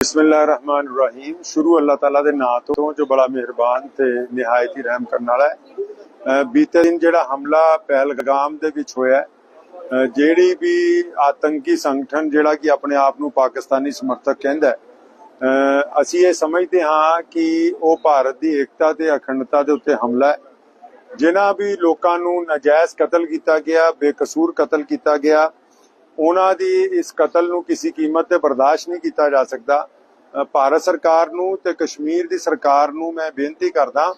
ਬਿਸਮਿਲ੍ਲਾਹਿਰਰਹਿਮਾਨਿਰਰਹੀਮ ਸ਼ੁਰੂ ਅੱਲਾਹ ਤਾਲਾ ਦੇ ਨਾਮ ਤੋਂ ਜੋ ਬੜਾ ਮਿਹਰਬਾਨ ਤੇ ਨਿਹਾਇਤ ਹੀ ਰਹਿਮ ਕਰਨ ਵਾਲਾ ਹੈ ਬੀਤੇ ਦਿਨ ਜਿਹੜਾ ਹਮਲਾ ਪਹਿਲਗਾਮ ਦੇ ਵਿੱਚ ਹੋਇਆ ਜਿਹੜੀ ਵੀ ਆਤੰਕੀ ਸੰਗਠਨ ਜਿਹੜਾ ਕਿ ਆਪਣੇ ਆਪ ਨੂੰ ਪਾਕਿਸਤਾਨੀ ਸਮਰਥਕ ਕਹਿੰਦਾ ਅਹ ਅਸੀਂ ਇਹ ਸਮਝਦੇ ਹਾਂ ਕਿ ਉਹ ਭਾਰਤ ਦੀ ਏਕਤਾ ਤੇ ਅਖੰਡਤਾ ਦੇ ਉੱਤੇ ਹਮਲਾ ਹੈ ਜਿਨ੍ਹਾਂ ਵੀ ਲੋਕਾਂ ਨੂੰ ਨਾਜਾਇਜ਼ ਕਤਲ ਕੀਤਾ ਗਿਆ ਬੇਕਸੂਰ ਕਤਲ ਕੀਤਾ ਗਿਆ ਉਹਨਾਂ ਦੀ ਇਸ ਕਤਲ ਨੂੰ ਕਿਸੇ ਕੀਮਤ ਤੇ ਬਰਦਾਸ਼ਤ ਨਹੀਂ ਕੀਤਾ ਜਾ ਸਕਦਾ। ਭਾਰਤ ਸਰਕਾਰ ਨੂੰ ਤੇ ਕਸ਼ਮੀਰ ਦੀ ਸਰਕਾਰ ਨੂੰ ਮੈਂ ਬੇਨਤੀ ਕਰਦਾ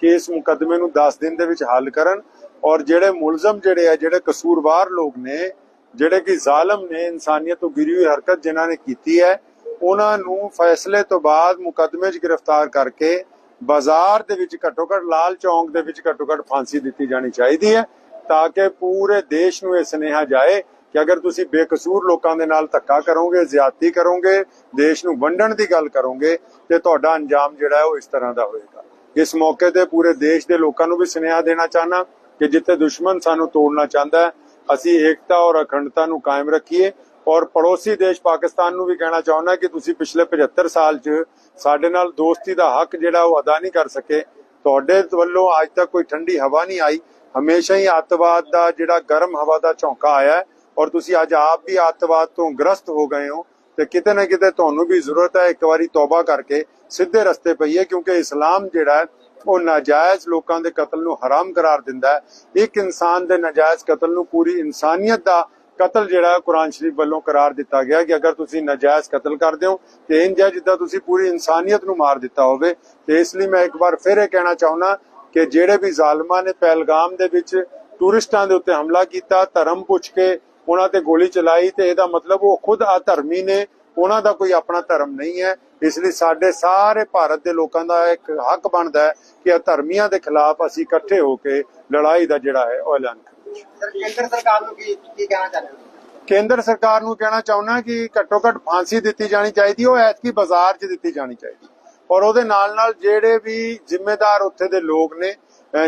ਕਿ ਇਸ ਮੁਕੱਦਮੇ ਨੂੰ 10 ਦਿਨ ਦੇ ਵਿੱਚ ਹੱਲ ਕਰਨ ਔਰ ਜਿਹੜੇ ਮੁਲਜ਼ਮ ਜਿਹੜੇ ਆ, ਜਿਹੜੇ ਕਸੂਰਵਾਰ ਲੋਕ ਨੇ, ਜਿਹੜੇ ਕਿ ਜ਼ਾਲਮ ਨੇ, ਇਨਸਾਨੀਅਤ ਤੋਂ ਗਿਰੀ ਹੋਈ ਹਰਕਤ ਜਿਨ੍ਹਾਂ ਨੇ ਕੀਤੀ ਹੈ, ਉਹਨਾਂ ਨੂੰ ਫੈਸਲੇ ਤੋਂ ਬਾਅਦ ਮੁਕੱਦਮੇ 'ਚ ਗ੍ਰਿਫਤਾਰ ਕਰਕੇ ਬਾਜ਼ਾਰ ਦੇ ਵਿੱਚ ਘੱਟੋ ਘੱਟ ਲਾਲ ਚੌਂਕ ਦੇ ਵਿੱਚ ਘੱਟੋ ਘੱਟ ਫਾਂਸੀ ਦਿੱਤੀ ਜਾਣੀ ਚਾਹੀਦੀ ਹੈ, ਤਾਂ ਕਿ ਪੂਰੇ ਦੇਸ਼ ਨੂੰ ਇਹ ਸੁਨੇਹਾ ਜਾਏ ਕਿ ਅਗਰ ਤੁਸੀਂ ਬੇਕਸੂਰ ਲੋਕਾਂ ਦੇ ਨਾਲ ਧੱਕਾ ਕਰੋਗੇ, ਜ਼ਿਆਦਤੀ ਕਰੋਗੇ, ਦੇਸ਼ ਨੂੰ ਵੰਡਣ ਦੀ ਗੱਲ ਕਰੋਗੇ, ਤੇ ਤੁਹਾਡਾ ਅੰਜਾਮ ਜਿਹੜਾ ਉਹ ਇਸ ਤਰ੍ਹਾਂ ਦਾ ਹੋਏਗਾ। ਇਸ ਮੌਕੇ ਤੇ ਪੂਰੇ ਦੇਸ਼ ਦੇ ਲੋਕਾਂ ਨੂੰ ਵੀ ਸੁਨੇਹਾ ਦੇਣਾ ਚਾਹਨਾ ਕਿ ਜਿੱਥੇ ਦੁਸ਼ਮਣ ਸਾਨੂੰ ਤੋੜਨਾ ਚਾਹੁੰਦਾ ਅਸੀਂ ਏਕਤਾ ਔਰ ਅਖੰਡਤਾ ਨੂੰ ਕਾਇਮ ਰੱਖੀਏ। ਔਰ ਪੜੋਸੀ ਦੇਸ਼ ਪਾਕਿਸਤਾਨ ਨੂੰ ਵੀ ਕਹਿਣਾ ਚਾਹੁੰਦਾ ਕਿ ਤੁਸੀਂ ਪਿਛਲੇ 75 ਸਾਲ 'ਚ ਸਾਡੇ ਨਾਲ ਦੋਸਤੀ ਦਾ ਹੱਕ ਜਿਹੜਾ ਉਹ ਅਦਾ ਨਹੀਂ ਕਰ ਸਕੇ। ਤੁਹਾਡੇ ਵੱਲੋਂ ਅੱਜ ਤੱਕ ਕੋਈ ਠੰਡੀ ਹਵਾ ਨਹੀਂ ਆਈ। ਹਮੇਸ਼ਾ ਹੀ ਅੱਤਵਾਦ ਦਾ ਜਿਹੜਾ ਗਰਮ ਹਵਾ ਦਾ ਝੋਂਕਾ ਆਇਆ ਔਰ ਤੁਸੀਂ ਅੱਜ ਆਪ ਵੀ ਅੱਤਵਾਦ ਤੋਂ ਗ੍ਰਸਤ ਹੋ ਗਏ ਹੋ ਤੇ ਕਿਤੇ ਨਾ ਕਿਤੇ ਤੁਹਾਨੂੰ ਵੀ ਜ਼ਰੂਰਤ ਹੈ ਇੱਕ ਵਾਰੀ ਤੌਬਾ ਕਰਕੇ ਸਿੱਧੇ ਰਸਤੇ ਪਈਏ, ਕਿਉਂਕਿ ਇਸਲਾਮ ਜਿਹੜਾ ਹੈ, ਉਹ ਨਾਜਾਇਜ਼ ਲੋਕਾਂ ਦੇ ਕਤਲ ਨੂੰ ਹਰਾਮ ਕਰਾਰ ਦਿੰਦਾ ਹੈ। ਇੱਕ ਇਨਸਾਨ ਦੇ ਨਾਜਾਇਜ਼ ਕਤਲ ਨੂੰ ਪੂਰੀ ਇਨਸਾਨੀਅਤ ਦਾ ਕਤਲ ਜਿਹੜਾ ਕੁਰਾਨ ਸ਼ਰੀਫ ਵੱਲੋਂ ਕਰਾਰ ਦਿੱਤਾ ਗਿਆ ਕਿ ਅਗਰ ਤੁਸੀਂ ਨਾਜਾਇਜ਼ ਕਤਲ ਕਰਦੇ ਹੋ ਤੇ ਇੰਜ ਜਿੱਦਾਂ ਤੁਸੀਂ ਪੂਰੀ ਇਨਸਾਨੀਅਤ ਨੂੰ ਮਾਰ ਦਿੱਤਾ ਹੋਵੇ। ਤੇ ਇਸ ਲਈ ਮੈਂ ਇੱਕ ਵਾਰ ਫਿਰ ਇਹ ਕਹਿਣਾ ਚਾਹੁੰਦਾ ਕਿ ਜਿਹੜੇ ਵੀ ਜ਼ਾਲਮਾਂ ਨੇ ਪਹਿਲਗਾਮ ਦੇ ਵਿੱਚ ਟੂਰਿਸਟਾਂ ਦੇ ਉੱਤੇ ਹਮਲਾ ਕੀਤਾ, ਧਰਮ ਪੁੱਛ ਕੇ ਉਹਨਾਂ ਤੇ ਗੋਲੀ ਚਲਾਈ ਤੇ ਇਹਦਾ ਮਤਲਬ ਉਹ ਖੁਦ ਅਧਰਮੀ ਨੇ ਉਹਨਾਂ ਦਾ ਕੋਈ ਆਪਣਾ ਧਰਮ ਨਹੀਂ ਹੈ। ਇਸ ਲਈ ਸਾਡੇ ਸਾਰੇ ਭਾਰਤ ਦੇ ਲੋਕਾਂ ਦਾ ਇੱਕ ਹੱਕ ਬਣਦਾ ਹੈ ਕਿ ਅਧਰਮੀਆਂ ਦੇ ਖਿਲਾਫ ਅਸੀਂ ਇਕੱਠੇ ਹੋ ਕੇ ਲੜਾਈ ਦਾ ਜਿਹੜਾ ਹੈ ਉਹ ਐਲਾਨ ਕਰੀਏ। ਕੇਂਦਰ ਸਰਕਾਰ ਨੂੰ ਕੀ ਕੀ ਕਹਿਣਾ ਚਾਹੁੰਦੇ ਹੋ? ਕੇਂਦਰ ਸਰਕਾਰ ਨੂੰ ਕਹਿਣਾ ਚਾਹੁੰਦਾ ਕਿ ਘੱਟੋ ਘੱਟ ਫਾਂਸੀ ਦਿੱਤੀ ਜਾਣੀ ਚਾਹੀਦੀ ਉਹ ਐਤਕੀ ਬਾਜ਼ਾਰ 'ਚ ਦਿੱਤੀ ਜਾਣੀ ਚਾਹੀਦੀ। ਔਰ ਉਹਦੇ ਨਾਲ ਨਾਲ ਜਿਹੜੇ ਵੀ ਜ਼ਿੰਮੇਦਾਰ ਉੱਥੇ ਦੇ ਲੋਕ ਨੇ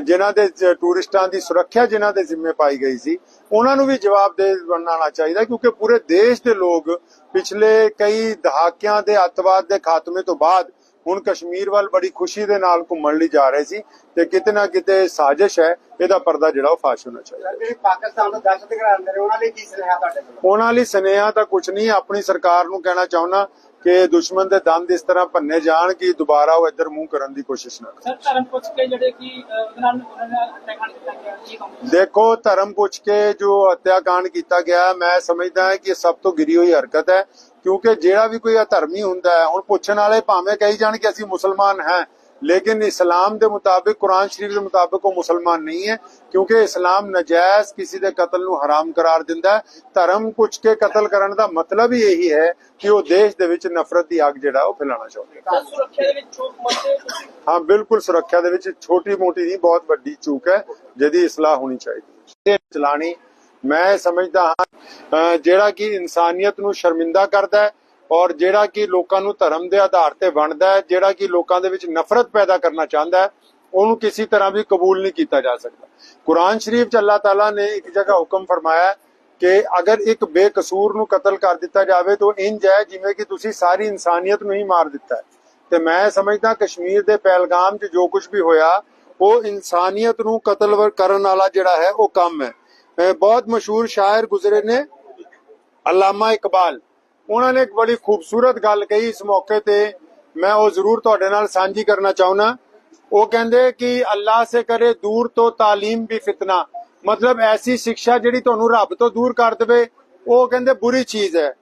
ਜਿਨ੍ਹਾਂ ਦੇ ਟੂਰਿਸਟਾਂ ਦੀ ਸੁਰੱਖਿਆ ਜਿਨ੍ਹਾਂ ਦੇ ਜ਼ਿੰਮੇ ਪਾਈ ਗਈ ਸੀ ਉਹਨਾਂ ਨੂੰ ਵੀ ਜਵਾਬਦੇਹ ਬਣਾਉਣਾ ਚਾਹੀਦਾ ਕਿਉਂਕਿ ਪੂਰੇ ਦੇਸ਼ ਦੇ ਲੋਕ ਪਿਛਲੇ ਕਈ ਦਹਾਕਿਆਂ ਦੇ ਅੱਤਵਾਦ ਦੇ ਖਾਤਮੇ ਤੋਂ ਬਾਅਦ ਹੁਣ ਕਸ਼ਮੀਰ ਵੱਲ ਬੜੀ ਖੁਸ਼ੀ ਦੇ ਨਾਲ ਘੁੰਮਣ ਲਈ ਜਾ ਰਹੇ ਸੀ ਤੇ ਕਿਤੇ ਨਾ ਕਿਤੇ ਸਾਜ਼ਿਸ਼ ਹੈ ਇਹਦਾ ਪਰਦਾ ਜਿਹੜਾ ਉਹ ਫਾਸ਼ ਹੋਣਾ ਚਾਹੀਦਾ। ਜਿਹੜੀ ਪਾਕਿਸਤਾਨ ਤੋਂ ਦਹਿਸ਼ਤ ਕਰਾਉਂਦੇ ਨੇ ਉਹਨਾਂ ਲਈ ਕੀ ਸੁਨੇਹਾ ਤੁਹਾਡੇ ਕੋਲ? ਉਹਨਾਂ ਲਈ ਸੁਨੇਹਾ ਤਾਂ ਕੁਝ ਨਹੀਂ ਆਪਣੀ ਸਰਕਾਰ ਨੂੰ ਕਹਿਣਾ ਚਾਹੁੰਦਾ ਕਿ ਦੁਸ਼ਮਣ ਦੇ ਦੰਦ ਇਸ ਤਰ੍ਹਾਂ ਭੰਨੇ ਜਾਣ ਕਿ ਦੁਬਾਰਾ ਉਹ ਇੱਧਰ ਮੂੰਹ ਕਰਨ ਦੀ ਕੋਸ਼ਿਸ਼ ਨਾ ਸਰ ਧਰਮ ਪੁੱਛ ਕੇ ਜਿਹੜੇ ਕਿ ਦੇਖੋ ਧਰਮ ਪੁੱਛ ਕੇ ਜੋ ਹੱਤਿਆਕਾਂਡ ਕੀਤਾ ਗਿਆ ਮੈਂ ਸਮਝਦਾ ਹਾਂ ਕਿ ਇਹ ਸਭ ਤੋਂ ਗਿਰੀ ਹੋਈ ਹਰਕਤ ਹੈ ਕਿਉਂਕਿ ਜਿਹੜਾ ਵੀ ਕੋਈ ਅਧਰਮੀ ਹੁੰਦਾ ਹੈ ਹੁਣ ਪੁੱਛਣ ਵਾਲੇ ਭਾਵੇਂ ਕਹੀ ਜਾਣ ਕਿ ਅਸੀਂ ਮੁਸਲਮਾਨ ਹਾਂ ਲੇਕਿਨ ਇਸਲਾਮ ਦੇ ਮੁਤਾਬਿਕ ਕੁਰਾਨ ਸ਼ਰੀਫ ਦੇ ਮੁਤਾਬਿਕ ਉਹ ਮੁਸਲਮਾਨ ਨਹੀਂ ਹੈ ਕਿਉਂਕਿ ਇਸਲਾਮ ਨਜਾਇਜ਼ ਕਿਸੇ ਦੇ ਕਤਲ ਨੂੰ ਹਰਾਮ ਕਰਾਰ ਦਿੰਦਾ ਹੈ। ਧਰਮ ਪੁੱਛ ਕੇ ਕਤਲ ਕਰਨ ਦਾ ਮਤਲਬ ਹੀ ਇਹੀ ਹੈ ਕਿ ਉਹ ਦੇਸ਼ ਦੇ ਵਿੱਚ ਨਫ਼ਰਤ ਦੀ ਅੱਗ ਜਿਹੜਾ ਉਹ ਫੈਲਾਉਣਾ ਚਾਹੁੰਦੇ ਦੇ ਹਾਂ ਬਿਲਕੁਲ ਸੁਰੱਖਿਆ ਦੇ ਵਿੱਚ ਛੋਟੀ ਮੋਟੀ ਨਹੀਂ ਬਹੁਤ ਵੱਡੀ ਚੂਕ ਹੈ ਜਿਹਦੀ ਇਸਲਾਹ ਹੋਣੀ ਚਾਹੀਦੀ ਮੈਂ ਸਮਝਦਾ ਹਾਂ ਜਿਹੜਾ ਕਿ ਇਨਸਾਨੀਅਤ ਨੂੰ ਸ਼ਰਮਿੰਦਾ ਕਰਦਾ ਹੈ ਔਰ ਜਿਹੜਾ ਕਿ ਲੋਕਾਂ ਨੂੰ ਧਰਮ ਦੇ ਆਧਾਰ ਤੇ ਵੰਡਦਾ ਹੈ, ਜਿਹੜਾ ਕਿ ਲੋਕਾਂ ਦੇ ਵਿੱਚ ਨਫ਼ਰਤ ਪੈਦਾ ਕਰਨਾ ਚਾਹੁੰਦਾ ਹੈ, ਉਹਨੂੰ ਕਿਸੇ ਤਰ੍ਹਾਂ ਵੀ ਕਬੂਲ ਨਹੀਂ ਕੀਤਾ ਜਾ ਸਕਦਾ। ਕੁਰਾਨ ਸ਼ਰੀਫ ਚ ਅੱਲਾਹ ਤਾਲਾ ਨੇ ਇੱਕ ਜਗ੍ਹਾ ਹੁਕਮ ਫਰਮਾਇਆ ਕਿ ਅਗਰ ਇੱਕ ਬੇਕਸੂਰ ਨੂੰ ਕਤਲ ਕਰ ਦਿੱਤਾ ਜਾਵੇ ਤਾਂ ਇੰਜ ਹੈ ਜਿਵੇਂ ਕਿ ਤੁਸੀਂ ਸਾਰੀ ਇਨਸਾਨੀਅਤ ਨੂੰ ਹੀ ਮਾਰ ਦਿੱਤਾ ਹੈ। ਤੇ ਮੈਂ ਸਮਝਦਾ ਕਸ਼ਮੀਰ ਦੇ ਪਹਿਲਗਾਮ 'ਚ ਜੋ ਕੁਝ ਵੀ ਹੋਇਆ, ਉਹ ਇਨਸਾਨੀਅਤ ਨੂੰ ਕਤਲ ਕਰਨ ਵਾਲਾ ਜਿਹੜਾ ਹੈ, ਉਹ ਕੰਮ ਹੈ। ਬਹੁਤ ਮਸ਼ਹੂਰ ਸ਼ਾਇਰ ਗੁਜ਼ਰੇ ਨੇ ਅਲਾਮਾ ਇਕਬਾਲ। ਉਹਨਾਂ ਨੇ ਇੱਕ ਬੜੀ ਖੂਬਸੂਰਤ ਗੱਲ ਕਹੀ ਇਸ ਮੌਕੇ ਤੇ। ਮੈਂ ਉਹ ਜ਼ਰੂਰ ਤੁਹਾਡੇ ਨਾਲ ਸਾਂਝੀ ਕਰਨਾ ਚਾਹੁੰਦਾ। ਉਹ ਕਹਿੰਦੇ ਕਿ ਅੱਲਾਹ ਸੇ ਕਰੇ ਦੂਰ ਤੋਂ ਤਾਲੀਮ ਵੀ ਫਿਤਨਾ। ਮਤਲਬ ਐਸੀ ਸਿੱਖਿਆ ਜਿਹੜੀ ਤੁਹਾਨੂੰ ਰੱਬ ਤੋਂ ਦੂਰ ਕਰ ਦੇਵੇ, ਉਹ ਕਹਿੰਦੇ ਬੁਰੀ ਚੀਜ਼ ਹੈ।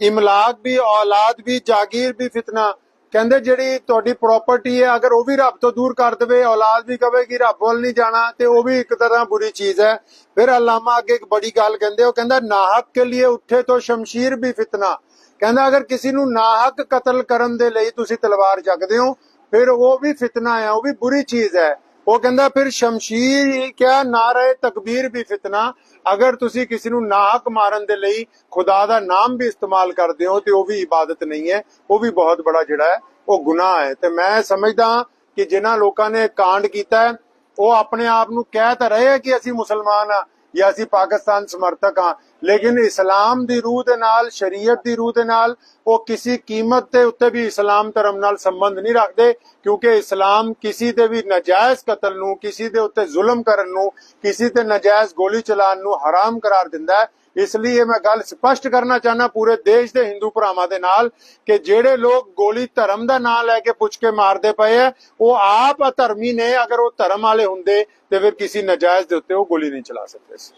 ਇਮਲਾਕ ਵੀ, ਔਲਾਦ ਵੀ, ਜਾਗੀਰ ਵੀ ਫਿਤਨਾ। ਕਹਿੰਦੇ ਜਿਹੜੀ ਤੁਹਾਡੀ ਪ੍ਰਾਪਰਟੀ ਹੈ, ਅਗਰ ਉਹ ਵੀ ਰੱਬ ਤੋਂ ਦੂਰ ਕਰ ਦੇਵੇ, ਔਲਾਦ ਵੀ ਕਵੇ ਕਿ ਰੱਬ ਵੱਲ ਨਹੀਂ ਜਾਣਾ, ਤੇ ਉਹ ਵੀ ਇੱਕ ਤਰ੍ਹਾਂ ਬੁਰੀ ਚੀਜ਼ ਹੈ। ਫਿਰ ਅਲਾਮਾ ਅੱਗੇ ਇੱਕ ਬੜੀ ਗੱਲ ਕਹਿੰਦੇ, ਉਹ ਕਹਿੰਦਾ, ਨਾਹਕ ਕੇ ਲਈ ਉੱਠੇ ਤੋਂ ਸ਼ਮਸ਼ੀਰ ਵੀ ਫਿਤਨਾ। ਕਹਿੰਦਾ ਅਗਰ ਕਿਸੇ ਨੂੰ ਨਾਹਕ ਕਤਲ ਕਰਨ ਦੇ ਲਈ ਤੁਸੀਂ ਤਲਵਾਰ ਚੱਕਦੇ ਹੋ, ਫਿਰ ਉਹ ਵੀ ਫਿਤਨਾ ਹੈ, ਉਹ ਵੀ ਬੁਰੀ ਚੀਜ਼ ਹੈ। ਉਹ ਕਹਿੰਦਾ ਫਿਰ ਸ਼ਮਸ਼ੀਰ ਹੀ ਕਿਆ ਨਾਰੇ ਤਕਬੀਰ ਵੀ ਫਿਤਨਾ। ਅਗਰ ਤੁਸੀਂ ਕਿਸੇ ਨੂੰ ਨਾਹਕ ਮਾਰਨ ਦੇ ਲਈ ਖੁਦਾ ਦਾ ਨਾਮ ਵੀ ਇਸਤੇਮਾਲ ਕਰਦੇ ਹੋ, ਤੇ ਉਹ ਵੀ ਇਬਾਦਤ ਨਹੀਂ ਹੈ, ਉਹ ਵੀ ਬਹੁਤ ਬੜਾ ਜਿਹੜਾ ਹੈ, ਉਹ ਗੁਨਾਹ ਹੈ। ਤੇ ਮੈਂ ਸਮਝਦਾ ਕਿ ਜਿਨ੍ਹਾਂ ਲੋਕਾਂ ਨੇ ਕਾਂਡ ਕੀਤਾ ਹੈ, ਉਹ ਆਪਣੇ ਆਪ ਨੂੰ ਕਹਿ ਤਾਂ ਰਹੇ ਹੈ ਕਿ ਅਸੀਂ ਮੁਸਲਮਾਨ ਆ ਜਾਂ ਅਸੀਂ ਪਾਕਿਸਤਾਨ ਸਮਰਥਕ ਹਾਂ। ਲੇਕਿਨ ਇਸਲਾਮ ਦੀ ਰੂਹ ਦੇ ਨਾਲ, ਸ਼ਰੀਅਤ ਦੀ ਰੂਹ ਦੇ ਨਾਲ, ਉਹ ਕਿਸੇ ਕੀਮਤ ਦੇ ਉੱਤੇ ਵੀ ਇਸਲਾਮ ਧਰਮ ਨਾਲ ਸੰਬੰਧ ਨਹੀਂ ਰੱਖਦੇ, ਕਿਉਂਕਿ ਇਸਲਾਮ ਕਿਸੇ ਦੇ ਵੀ ਨਜਾਇਜ਼ ਕਤਲ ਨੂੰ, ਕਿਸੇ ਦੇ ਉੱਤੇ ਜ਼ੁਲਮ ਕਰਨ ਨੂੰ, ਕਿਸੇ ਤੇ ਨਜਾਇਜ਼ ਗੋਲੀ ਚਲਾਉਣ ਨੂੰ ਹਰਾਮ ਕਰਾਰ ਦਿੰਦਾ ਹੈ। ਇਸ ਲਈ ਇਹ ਮੈਂ ਗੱਲ ਸਪਸ਼ਟ ਕਰਨਾ ਚਾਹਨਾ ਪੂਰੇ ਦੇਸ਼ ਦੇ ਹਿੰਦੂ ਭਰਾਵਾਂ ਦੇ ਨਾਲ ਕਿ ਜਿਹੜੇ ਲੋਕ ਗੋਲੀ ਧਰਮ ਦਾ ਨਾਂ ਲੈ ਕੇ ਪੁੱਛ ਕੇ ਮਾਰਦੇ ਪਏ ਆ, ਉਹ ਆਪ ਅਧਰਮੀ ਨੇ, ਅਗਰ ਉਹ ਧਰਮ ਵਾਲੇ ਹੁੰਦੇ ਤੇ ਫਿਰ ਕਿਸੇ ਨਜਾਇਜ਼ ਦੇ ਉੱਤੇ ਉਹ ਗੋਲੀ ਨਹੀਂ ਚਲਾ ਸਕਦੇ ਸੀ